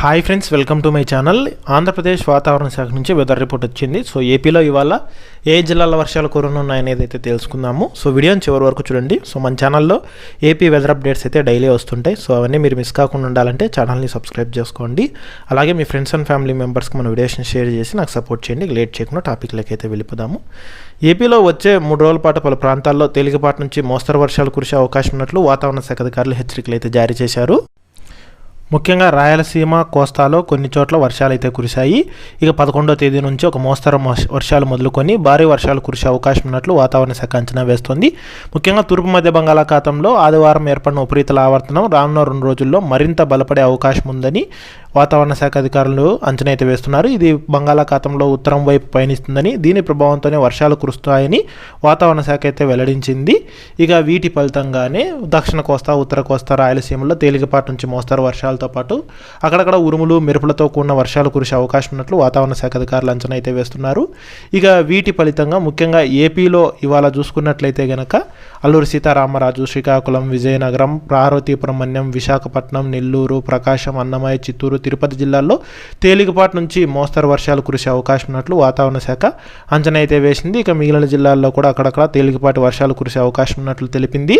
Hi friends welcome to my channel Andhra Pradesh వాతావరణ శాఖ నుంచి వెదర్ రిపోర్ట్ వచ్చింది. సో ఏపీలో ఇవాళ ఏ జిల్లాల వర్షాలు కురనున్నాయనేది అయితే తెలుసుకుందాము. సో వీడియోని చివరి వరకు చూడండి. సో మన ఛానల్లో ఏపీ వెదర్ అప్డేట్స్ అయితే డైలీ వస్తుంటాయి. సో అవన్నీ మీరు మిస్ కాకుండా ఉండాలంటే ఛానల్ని సబ్స్క్రైబ్ చేసుకోండి. అలాగే మీ ఫ్రెండ్స్ అండ్ ఫ్యామిలీ మెంబర్స్కి మన వీడియోస్ని షేర్ చేసి నాకు సపోర్ట్ చేయండి. లేట్ చేయకుండా టాపిక్లకి అయితే వెళ్ళిపోదాము. ఏపీలో వచ్చే మూడు రోజుల పాటు పలు ప్రాంతాల్లో తేలికపాటి నుంచి మోస్తరు వర్షాలు కురిసే అవకాశం ఉన్నట్లు వాతావరణ శాఖ అధికారులు హెచ్చరికలు అయితే జారీ చేశారు. ముఖ్యంగా రాయలసీమ కోస్తాలో కొన్ని చోట్ల వర్షాలు అయితే కురిశాయి. ఇక పదకొండో తేదీ నుంచి ఒక మోస్తరు వర్షాలు మొదలుకొని భారీ వర్షాలు కురిసే అవకాశం ఉన్నట్లు వాతావరణ శాఖ అంచనా వేస్తోంది. ముఖ్యంగా తూర్పు మధ్య బంగాళాఖాతంలో ఆదివారం ఏర్పడిన ఉపరితల ఆవర్తనం రానున్న రెండు రోజుల్లో మరింత బలపడే అవకాశం ఉందని వాతావరణ శాఖ అధికారులు అంచనా అయితే వేస్తున్నారు. ఇది బంగాళాఖాతంలో ఉత్తరం వైపు పయనిస్తుందని దీని ప్రభావంతోనే వర్షాలు కురుస్తాయని వాతావరణ శాఖ అయితే వెల్లడించింది. ఇక వీటి ఫలితంగానే దక్షిణ కోస్తా ఉత్తర కోస్తా రాయలసీమలో తేలికపాటి నుంచి మోస్తారు వర్షాలతో పాటు అక్కడక్కడ ఉరుములు మెరుపులతో కూడిన వర్షాలు కురిసే అవకాశం ఉన్నట్లు వాతావరణ శాఖ అధికారులు అంచనా అయితే వేస్తున్నారు. ఇక వీటి ఫలితంగా ముఖ్యంగా ఏపీలో ఇవాళ చూసుకున్నట్లయితే గనక అల్లూరు సీతారామరాజు శ్రీకాకుళం విజయనగరం పార్వతీపురం మన్యం విశాఖపట్నం నెల్లూరు ప్రకాశం అన్నమయ్య చిత్తూరు తిరుపతి జిల్లాల్లో తేలికపాటి నుంచి మోస్తరు వర్షాలు కురిసే అవకాశం ఉన్నట్లు వాతావరణ శాఖ అంచనా అయితే వేసింది. ఇక మిగిలిన జిల్లాల్లో కూడా అక్కడక్కడ తేలికపాటి వర్షాలు కురిసే అవకాశం ఉన్నట్లు తెలిపింది.